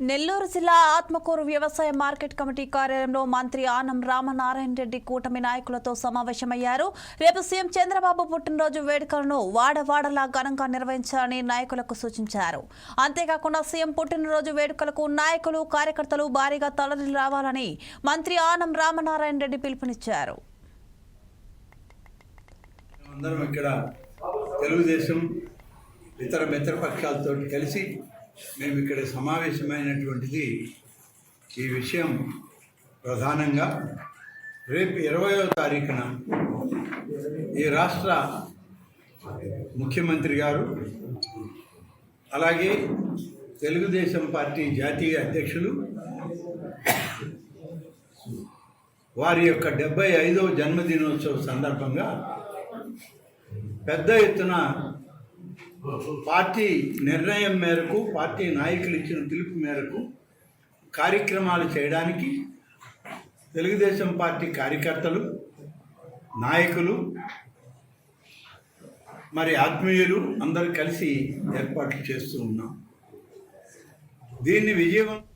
నెల్లూరు జిల్లా ఆత్మకూరు వ్యవసాయ market committee కార్యాలయంలో మంత్రి ఆనం రామనారాయణ రెడ్డి కూటమి నాయకులతో సమావేశమయ్యారు. రేపు సీఎం చంద్రబాబు పుట్టినరోజు వేడుకలను వాడవాడలా ఘనంగా నిర్వహించాలని నాయకులకు సూచించారు. అంతేకాకుండా సీఎం పుట్టినరోజు వేడుకలకు నాయకులు కార్యకర్తలు భారీగా తరలి రావాలని మంత్రి ఆనం రామనారాయణ రెడ్డి పిలుపునిచ్చారు. తెలుగుదేశం ఇతర మిత్రపక్షాలతో కలిసి మేము ఇక్కడ సమావేశమైనటువంటిది ఈ విషయం ప్రధానంగా రేపు ఇరవయో తారీఖున ఈ రాష్ట్ర ముఖ్యమంత్రి గారు అలాగే తెలుగుదేశం పార్టీ జాతీయ అధ్యక్షులు వారి యొక్క డెబ్బై ఐదవ జన్మదినోత్సవ సందర్భంగా పెద్ద ఎత్తున పార్టీ నిర్ణయం మేరకు పార్టీ నాయకులు ఇచ్చిన పిలుపు మేరకు కార్యక్రమాలు చేయడానికి తెలుగుదేశం పార్టీ కార్యకర్తలు నాయకులు మరి ఆత్మీయులు అందరూ కలిసి ఏర్పాట్లు చేస్తూ ఉన్నాం. దీన్ని విజయవంతం